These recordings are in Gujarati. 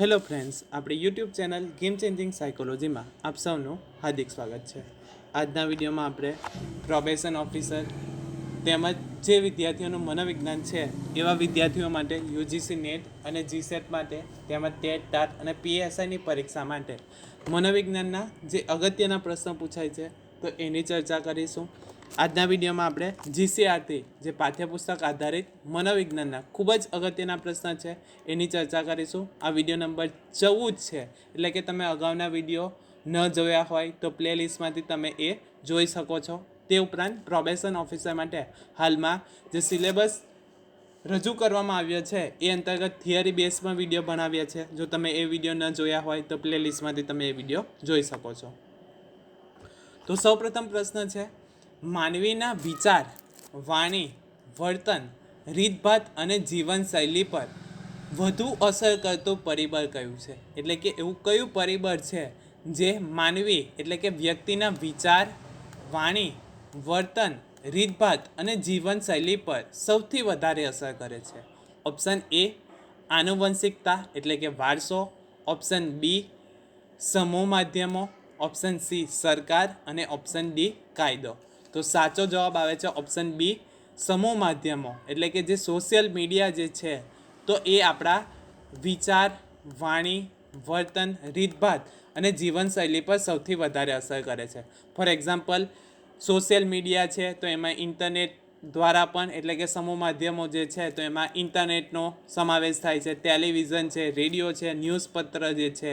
હેલો ફ્રેન્ડ્સ, આપણી યુટ્યુબ ચેનલ ગેમ ચેન્જિંગ સાયકોલોજીમાં આપ સૌનું હાર્દિક સ્વાગત છે. આજના વિડીયોમાં આપણે પ્રોબેશન ઓફિસર તેમજ જે વિદ્યાર્થીઓનું મનોવિજ્ઞાન છે એવા વિદ્યાર્થીઓ માટે યુજીસી નેટ અને જીસેટ માટે તેમજ ટેટ, ટાટ અને પીએસઆઈની પરીક્ષા માટે મનોવિજ્ઞાનના જે અગત્યના પ્રશ્નો પૂછાય છે તો એની ચર્ચા કરીશું. આજના વિડીયોમાં આપણે જીસીઆરટી જે પાઠ્યપુસ્તક આધારિત મનોવિજ્ઞાનના ખૂબ જ અગત્યના પ્રશ્ન છે, એની ચર્ચા કરીશું. આ વીડિયો નંબર ચૌદ છે, એટલે કે તમે અગાઉના વીડિયો ન જોયા હોય તો પ્લેલિસ્ટમાંથી તમે એ જોઈ શકો છો. તે ઉપરાંત પ્રોબેશન ઓફિસર માટે હાલમાં જે સિલેબસ રજૂ કરવામાં આવ્યો છે, એ અંતર્ગત થિયરી બેઝમાં વીડિયો ભણાવ્યા છે. જો તમે એ વીડિયો ન જોયા હોય તો પ્લેલિસ્ટમાંથી તમે એ વીડિયો જોઈ શકો છો. તો સૌપ્રથમ પ્રશ્ન છે માનવીના વિચાર, વાણી, વર્તન, રીતભાત અને જીવનશૈલી પર વધુ અસર કરતું પરિબળ કયું છે? એટલે કે એવું કયું પરિબળ છે જે માનવી, એટલે કે વ્યક્તિના વિચાર, વાણી, વર્તન, રીતભાત અને જીવનશૈલી પર સૌથી વધારે અસર કરે છે? ઓપ્શન એ, આનુવંશિકતા, એટલે કે વારસો. ઓપ્શન બી, સમૂહ માધ્યમો. ઓપ્શન સી, સરકાર. અને ઓપ્શન ડી, કાયદો. તો સાચો જવાબ આવે છે ઓપ્શન બી સમૂહ માધ્યમો. એટલે કે જે સોશિયલ મીડિયા જે છે, તો એ આપણા વિચાર, વાણી, વર્તન, રીતભાત અને જીવનશૈલી પર સૌથી વધારે અસર કરે છે. ફોર એક્ઝામ્પલ સોશિયલ મીડિયા છે, તો એમાં ઇન્ટરનેટ દ્વારા પણ, એટલે કે સમૂહ માધ્યમો જે છે, તો એમાં ઇન્ટરનેટનો સમાવેશ થાય છે. ટેલિવિઝન છે રેડિયો છે ન્યૂઝપત્ર જે છે,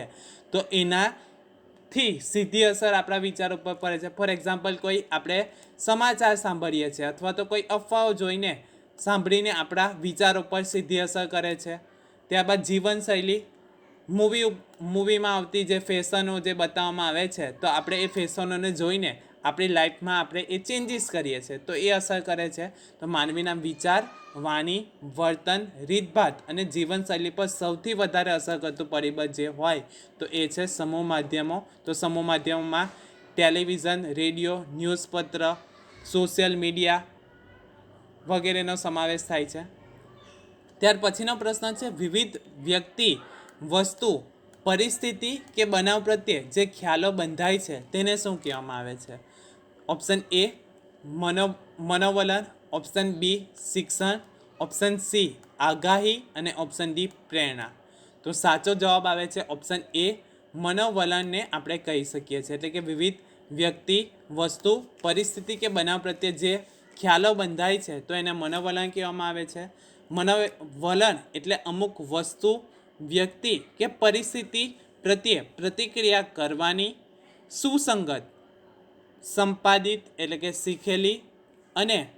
તો એનાથી સીધી અસર આપણા વિચારો ઉપર પડે છે. ફોર એક્ઝામ્પલ કોઈ આપણે સમાચાર સાંભળીએ છીએ અથવા તો કોઈ અફવાઓ જોઈને સાંભળીને આપણા વિચારો પર સીધી અસર કરે છે. ત્યારબાદ જીવનશૈલી, મૂવી મૂવીમાં આવતી જે ફેશનો જે બતાવવામાં આવે છે, તો આપણે એ ફેશનોને જોઈને આપણી લાઈફમાં આપણે એ ચેન્જીસ કરીએ છીએ, તો એ અસર કરે છે. તો માનવીના વિચાર, વાણી, વર્તન, રીતભાત અને જીવનશૈલી પર સૌથી વધારે અસર કરતું પરિબળ જે હોય તો એ છે સમૂહ માધ્યમો. તો સમૂહ માધ્યમોમાં ટેલિવિઝન, રેડિયો, ન્યૂઝપત્ર, સોશિયલ મીડિયા વગેરેનો સમાવેશ થાય છે. ત્યાર પછીનો પ્રશ્ન છે, વિવિધ વ્યક્તિ, વસ્તુ, પરિસ્થિતિ કે બનાવ પ્રત્યે જે ખ્યાલો બંધાય છે, તેને શું કહેવામાં આવે છે? ઓપ્શન એ, મનો, મનોવલણ, ઓપ્શન બી, શિક્ષણ, ઓપ્શન સી, આગાહી અને ઓપ્શન ડી, પ્રેરણા. તો સાચો જવાબ આવે છે ઓપ્શન એ મનોવલણને આપણે કહી શકીએ છીએ. એટલે કે વિવિધ વ્યક્તિ, વસ્તુ, પરિસ્થિતિ કે બનાવ પ્રત્યે જે ખ્યાલો બંધાય છે, તો એને મનોવલણ કહેવામાં આવે છે. મનોવલણ એટલે અમુક વસ્તુ, વ્યક્તિ કે પરિસ્થિતિ પ્રત્યે પ્રતિક્રિયા કરવાની સુસંગત, સંપાદિત એટલે કે શીખેલી અને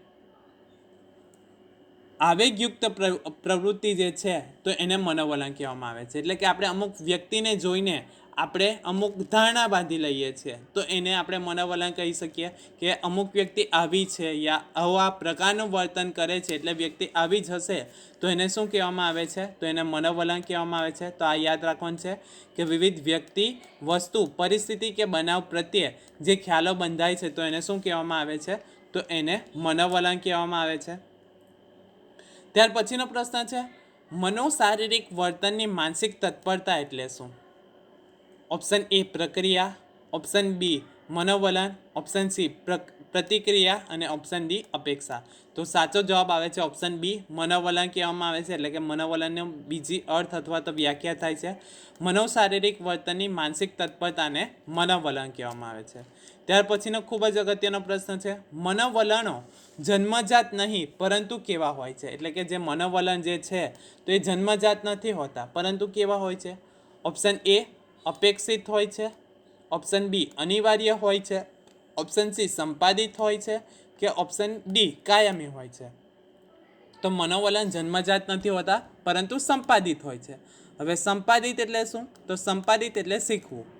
આવેગયુક્ત પ્ર- પ્રવૃત્તિ જે છે, તો એને મનોવલણ કહેવામાં આવે છે. એટલે કે આપણે અમુક વ્યક્તિને જોઈને આપણે અમુક ધારણા બાંધી લઈએ છીએ. તો એને આપણે મનોવલણ કહી શકીએ કે અમુક વ્યક્તિ આવી છે યા આવા પ્રકારનું વર્તન કરે છે એટલે વ્યક્તિ આવી જ હશે, તો એને શું કહેવામાં આવે છે? તો એને મનોવલણ કહેવામાં આવે છે. તો આ યાદ રાખવાનું છે કે વિવિધ વ્યક્તિ, વસ્તુ, પરિસ્થિતિ કે બનાવ પ્રત્યે જે ખ્યાલો બંધાય છે તો એને શું કહેવામાં આવે છે? તો એને મનોવલણ કહેવામાં આવે છે. ત્યાર પછીનો પ્રશ્ન છે, મનોશારીરિક વર્તનની માનસિક તત્પરતા એટલે શું? ઓપ્શન એ પ્રક્રિયા. ઓપ્શન બી મનોવલણ. ઓપ્શન સી પ્રતિક્રિયા. અને ઓપ્શન ડી અપેક્ષા. તો સાચો જવાબ આવે છે ઓપ્શન બી મનોવલણ કહેવામાં આવે છે, એટલે કે મનોવલણનો બીજી અર્થ અથવા તો વ્યાખ્યા થાય છે. મનોશારીરિક વર્તનની માનસિક તત્પરતાને મનોવલણ કહેવામાં આવે છે. ત્યાર પછીનો ખૂબ જ અગત્યનો પ્રશ્ન છે, મનોવલણો જન્મજાત નહીં, પરંતુ કેવા હોય છે? એટલે કે જે મનોવલણ જે છે, તો એ જન્મજાત નથી હોતા, પરંતુ કેવા હોય છે? ઓપ્શન એ અપેક્ષિત હોય છે. ઓપ્શન બી અનિવાર્ય હોય છે. ઓપ્શન સી સંપાદિત હોય છે કે ઓપ્શન ડી કાયમી હોય છે. તો મનોવલણ જન્મજાત નથી હોતા, પરંતુ સંપાદિત હોય છે. હવે સંપાદિત એટલે શું? તો સંપાદિત એટલે શીખવું.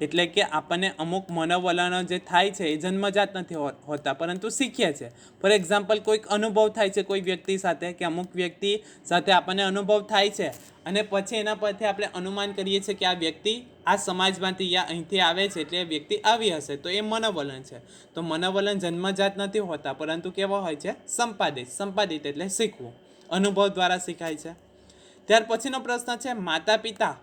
એટલે કે આપણને અમુક મનોવલણો જે થાય છે એ જન્મજાત નથી હોતા, પરંતુ શીખીએ છે. ફોર એક્ઝામ્પલ કોઈક અનુભવ થાય છે કોઈ વ્યક્તિ સાથે કે અમુક વ્યક્તિ સાથે આપણને અનુભવ થાય છે અને પછી એના પરથી આપણે અનુમાન કરીએ છીએ કે આ વ્યક્તિ આ સમાજમાંથી યા અહીંથી આવે છે એટલે એ વ્યક્તિ આવી હશે, તો એ મનોવલણ છે. તો મનોવલણ જન્મજાત નથી હોતા, પરંતુ કેવા હોય છે? સંપાદિત સંપાદિત એટલે શીખવું. અનુભવ દ્વારા શીખાય છે. ત્યાર પછીનો પ્રશ્ન છે માતા પિતા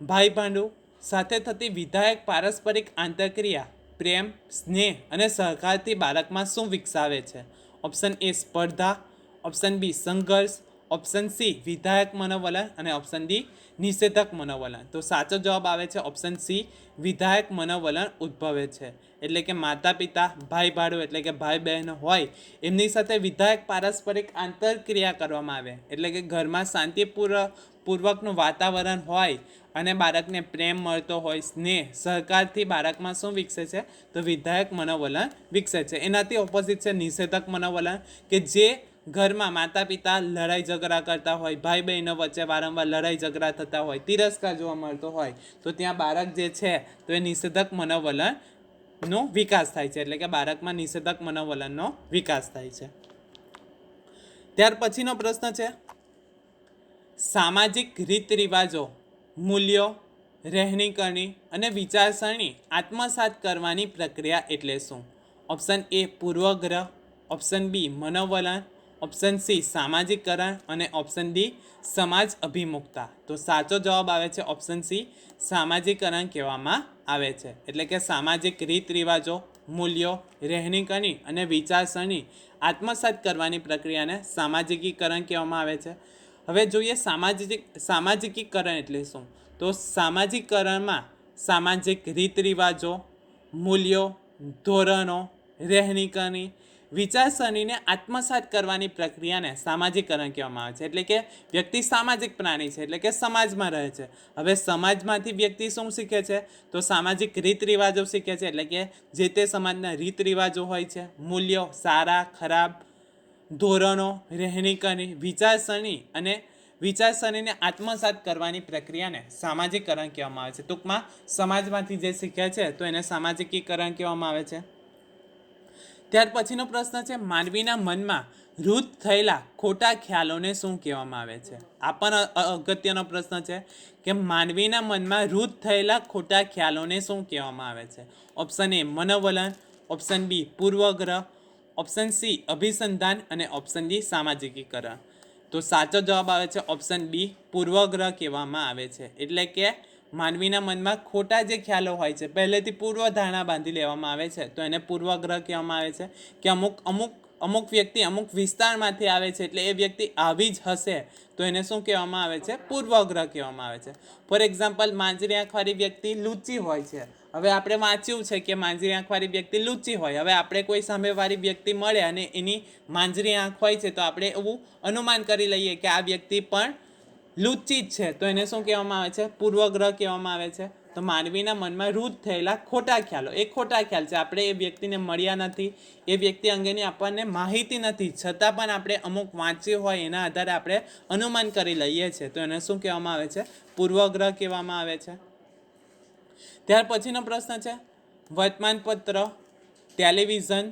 ભાઈ ભાંડુ સાથે થતી વિધાયક પારસ્પરિક આંતરક્રિયા, પ્રેમ, સ્નેહ અને સહકારથી બાળકમાં શું વિકસાવે છે? ઓપ્શન એ સ્પર્ધા. ઓપ્શન બી સંઘર્ષ. ઓપ્શન સી વિધાયક મનોવલણ અને ઓપ્શન ડી નિષેધક મનોવલણ. તો સાચો જવાબ આવે છે ઓપ્શન સી વિધાયક મનોવલણ ઉદ્ભવે છે. એટલે કે માતા પિતા ભાઈ ભાડું એટલે કે ભાઈ બહેન હોય, એમની સાથે વિધાયક પારસ્પરિક આંતરક્રિયા કરવામાં આવે. એટલે કે ઘરમાં શાંતિપૂર્વક પૂર્વકનું વાતાવરણ હોય અને બાળકને પ્રેમ મળતો હોય, સ્નેહ, સહકારથી બાળકમાં શું વિકસે છે? તો વિધાયક મનોવલણ વિકસે છે. એનાથી ઓપોઝિટ છે નિષેધક મનોવલણ, કે જે ઘરમાં માતા પિતા લડાઈ ઝઘડા કરતા હોય ભાઈ બહેનો વચ્ચે વારંવાર લડાઈ ઝઘડા થતા હોય, તિરસ્કાર જોવા મળતો હોય, તો ત્યાં બાળક જે છે, તો એ નિષેધક મનોવલણનો વિકાસ થાય છે. એટલે કે બાળકમાં નિષેધક મનોવલણનો વિકાસ થાય છે. ત્યાર પછીનો પ્રશ્ન છે, સામાજિક રીત રિવાજો મૂલ્યો, રહેણી કરણી અને વિચારસરણી આત્મસાત કરવાની પ્રક્રિયા એટલે શું? ઓપ્શન એ પૂર્વગ્રહ. ઓપ્શન બી મનોવલણ. ઓપ્શન સી સામાજિકકરણ. અને ઓપ્શન ડી સમાજ અભિમુખતા. તો સાચો જવાબ આવે છે ઓપ્શન સી સામાજિકરણ કહેવામાં આવે છે. એટલે કે સામાજિક રીત રિવાજો મૂલ્યો, રહેણી કરણી અને વિચારસરણી આત્મસાત કરવાની પ્રક્રિયાને સામાજિકીકરણ કહેવામાં આવે છે. હવે જોઈએ સામાજિક, સામાજિકીકરણ એટલે શું? તો સામાજિકરણમાં સામાજિક રીત રિવાજો મૂલ્યો, ધોરણો, રહેણીકરણી, વિચારસરણીને આત્મસાત કરવાની પ્રક્રિયાને સામાજિકરણ કહેવામાં આવે છે. એટલે કે વ્યક્તિ સામાજિક પ્રાણી છે, એટલે કે સમાજમાં રહે છે. હવે સમાજમાંથી વ્યક્તિ શું શીખે છે? તો સામાજિક રીત રિવાજો શીખે છે, એટલે કે જે તે સમાજના રીત રિવાજો હોય છે, મૂલ્યો સારા, ખરાબ ધોરણો રહેણીકરણી વિચારસરણી અને વિચારસરણીને આત્મસાત કરવાની પ્રક્રિયાને સામાજિકકરણ કહેવામાં આવે છે. ટૂંકમાં, સમાજમાંથી જે શીખ્યા છે, તો એને સામાજિકીકરણ કહેવામાં આવે છે. ત્યાર પછીનો પ્રશ્ન છે, માનવીના મનમાં રૂત થયેલા ખોટા ખ્યાલોને શું કહેવામાં આવે છે? આ પણ અગત્યનો પ્રશ્ન છે કે માનવીના મનમાં રૂત થયેલા ખોટા ખ્યાલોને શું કહેવામાં આવે છે? Option A મનોવલણ. ઓપ્શન બી પૂર્વગ્રહ. ઓપ્શન સી અભિસંધાન અને ઓપ્શન ડી સામાજિકીકરણ. તો સાચો જવાબ આવે છે ઓપ્શન બી પૂર્વગ્રહ કહેવામાં આવે છે. એટલે કે માનવીના મનમાં ખોટા જે ખ્યાલો હોય છે, પહેલેથી પૂર્વધારણા બાંધી લેવામાં આવે છે. તો એને પૂર્વગ્રહ કહેવામાં આવે છે. કે અમુક અમુક અમુક વ્યક્તિ અમુક વિસ્તારમાંથી આવે છે એટલે એ વ્યક્તિ આવી જ હશે, તો એને શું કહેવામાં આવે છે? પૂર્વગ્રહ કહેવામાં આવે છે. ફોર એક્ઝામ્પલ માંજરી આંખવાળી વ્યક્તિ લૂચી હોય છે. હવે આપણે વાંચ્યું છે કે માંજરી આંખવાળી વ્યક્તિ લૂચી હોય. હવે આપણે કોઈ સામેવાળી વ્યક્તિ મળે અને એની માંજરી આંખ હોય છે, તો આપણે એવું અનુમાન કરી લઈએ કે આ વ્યક્તિ પણ લુચ્ચી જ છે. તો એને શું કહેવામાં આવે છે? પૂર્વગ્રહ કહેવામાં આવે છે. તો માનવીના મનમાં રૂઢ થયેલા ખોટા ખ્યાલો. એ ખોટા ખ્યાલ છે. આપણે એ વ્યક્તિને મળ્યા નથી. એ વ્યક્તિ અંગેની આપણને માહિતી નથી. છતાં પણ આપણે અમુક વાંચ્યું હોય એના આધારે આપણે અનુમાન કરી લઈએ છીએ. તો એને શું કહેવામાં આવે છે? પૂર્વગ્રહ કહેવામાં આવે છે. ત્યાર પછીનો પ્રશ્ન છે. વર્તમાનપત્ર, ટેલિવિઝન,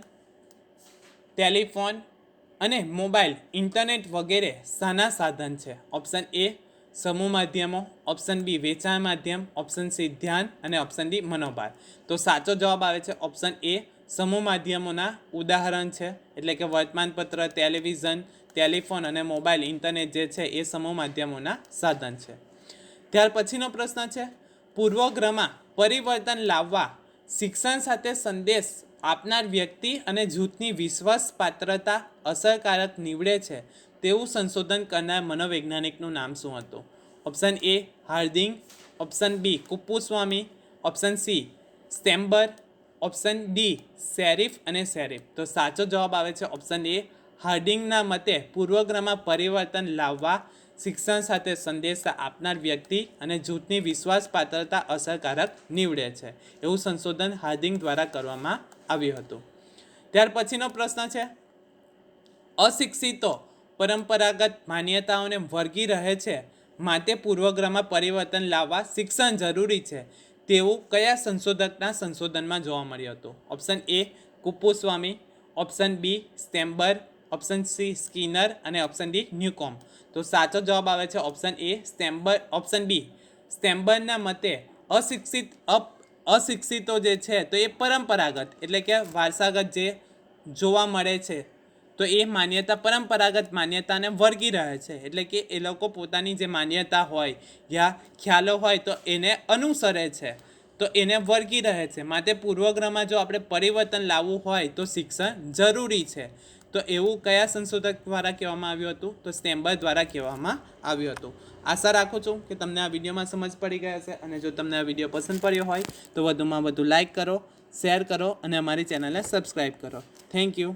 ટેલિફોન અને મોબાઈલ, ઇન્ટરનેટ વગેરે શાના સાધન છે. ઓપ્શન એ સમૂહ માધ્યમો ઓપ્શન બી વેચાણ માધ્યમ ઓપ્શન સી ધ્યાન અને ઓપ્શન ડી મનોભાર તો સાચો જવાબ આવે છે ઓપ્શન એ સમૂહ માધ્યમોના ઉદાહરણ છે. એટલે કે વર્તમાનપત્ર ટેલિવિઝન ટેલિફોન અને મોબાઈલ ઇન્ટરનેટ જે છે એ સમૂહ માધ્યમોના સાધન છે. ત્યાર પછીનો પ્રશ્ન છે, પૂર્વગ્રહમાં પરિવર્તન લાવવા, શિક્ષણ સાથે સંદેશ આપનાર વ્યક્તિ અને જૂથની વિશ્વાસ પાત્રતા અસરકારક નીવડે છે. તેવું સંશોધન કરનાર મનોવૈજ્ઞાનિકનું નામ શું હતું? Option A Harding. Option B Kuppuswamy. Option C Stember. Option D Sherif અને શેરીફ. તો સાચો જવાબ આવે છે ઓપ્શન એ હાર્ડિંગના મતે પૂર્વગ્રહમાં પરિવર્તન લાવવા, શિક્ષણ સાથે સંદેશા આપનાર વ્યક્તિ અને જૂથની વિશ્વાસ પાત્રતા અસરકારક નીવડે છે. એવું સંશોધન હાર્ડિંગ દ્વારા કરવામાં આવ્યું હતું. ત્યાર પછીનો પ્રશ્ન છે. અશિક્ષિતો પરંપરાગત માન્યતાઓને વળગી રહે છે. માટે પૂર્વગ્રહમાં પરિવર્તન લાવવા શિક્ષણ જરૂરી છે. તેવું કયા સંશોધકના સંશોધનમાં જોવા મળ્યું હતું? Option A Kuppuswamy option B Sternberg. Option C Skinner. અને ઓપ્શન ડી ન્યુકોમ તો સાચો જવાબ આવે છે ઓપ્શન એ સ્ટેમ્બર. ઓપ્શન બી સ્ટેમ્બરના મતે અશિક્ષિત, અપ, અશિક્ષિતો જે છે, તો એ પરંપરાગત. એટલે કે વારસાગત જે જોવા મળે છે. તો એ માન્યતા પરંપરાગત માન્યતાને વળગી રહે છે. એટલે કે એ લોકો પોતાની જે માન્યતા હોય યા ખ્યાલો હોય તો એને અનુસરે છે. તો એને વળગી રહે છે. માટે પૂર્વગ્રહમાં જો આપણે પરિવર્તન લાવવું હોય તો શિક્ષણ જરૂરી છે. તો એવું કયા સંશોધક દ્વારા કહેવામાં આવ્યું હતું? તો સ્ટેમ્બર દ્વારા કહેવામાં આવ્યું હતું. આશા રાખું છું કે તમને આ વિડીયોમાં સમજ પડી ગયા હશે અને જો તમને આ વીડિયો પસંદ પડ્યો હોય તો વધુમાં વધુ લાઇક કરો, શેર કરો અને અમારી ચેનલને સબસ્ક્રાઈબ કરો. Thank you.